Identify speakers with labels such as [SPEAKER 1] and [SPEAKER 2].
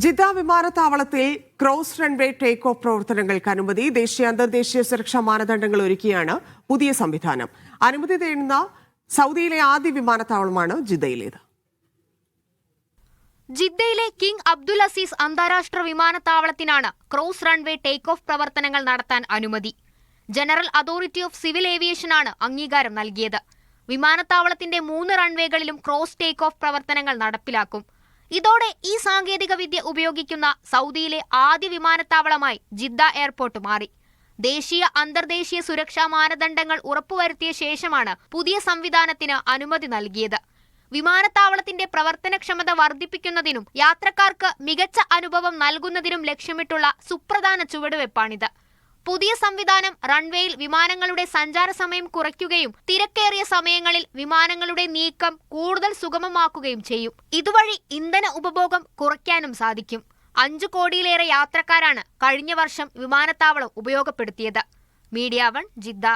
[SPEAKER 1] Jeddah വിമാനത്താവളത്തിൽ cross runway take of പ്രവർത്തനങ്ങൾക്ക് അനുമതി ദേശീയ അന്തർദേശീയ സുരക്ഷാ മാനദണ്ഡങ്ങൾ ഒരുക്കിയാണ് പുതിയ സംവിധാനം. അനുമതി തേടുന്ന സൗദിയിലെ ആദ്യ വിമാനത്താവളമാണ് ജിദ്ദയിലേത്
[SPEAKER 2] ജിദ്ദയിലെ കിങ് അബ്ദുൽ അസീസ് അന്താരാഷ്ട്ര വിമാനത്താവളത്തിനാണ് ക്രോസ് റൺവേ ടേക്ക് ഓഫ് പ്രവർത്തനങ്ങൾ നടത്താൻ അനുമതി. ജനറൽ അതോറിറ്റി ഓഫ് സിവിൽ ഏവിയേഷനാണ് അംഗീകാരം നൽകിയത്. വിമാനത്താവളത്തിന്റെ മൂന്ന് റൺവേകളിലും ക്രോസ് ടേക്ക് ഓഫ് പ്രവർത്തനങ്ങൾ നടപ്പിലാക്കും. ഇതോടെ ഈ സാങ്കേതിക വിദ്യ ഉപയോഗിക്കുന്ന സൗദിയിലെ ആദ്യ വിമാനത്താവളമായി ജിദ്ദ എയർപോർട്ട് മാറി. ദേശീയ അന്തർദേശീയ സുരക്ഷാ മാനദണ്ഡങ്ങൾ ഉറപ്പുവരുത്തിയ ശേഷമാണ് പുതിയ സംവിധാനത്തിന് അനുമതി നൽകിയത്. വിമാനത്താവളത്തിന്റെ പ്രവർത്തനക്ഷമത വർദ്ധിപ്പിക്കുന്നതിനും യാത്രക്കാർക്ക് മികച്ച അനുഭവം നൽകുന്നതിനും ലക്ഷ്യമിട്ടുള്ള സുപ്രധാന ചുവടുവെപ്പാണിത്. പുതിയ സംവിധാനം റൺവേയിൽ വിമാനങ്ങളുടെ സഞ്ചാര സമയം കുറയ്ക്കുകയും തിരക്കേറിയ സമയങ്ങളിൽ വിമാനങ്ങളുടെ നീക്കം കൂടുതൽ സുഗമമാക്കുകയും ചെയ്യും. ഇതുവഴി ഇന്ധന ഉപഭോഗം കുറയ്ക്കാനും സാധിക്കും. അഞ്ചു കോടിയിലേറെ യാത്രക്കാരാണ് കഴിഞ്ഞ വർഷം വിമാനത്താവളം ഉപയോഗപ്പെടുത്തിയത്. Media One Jeddah.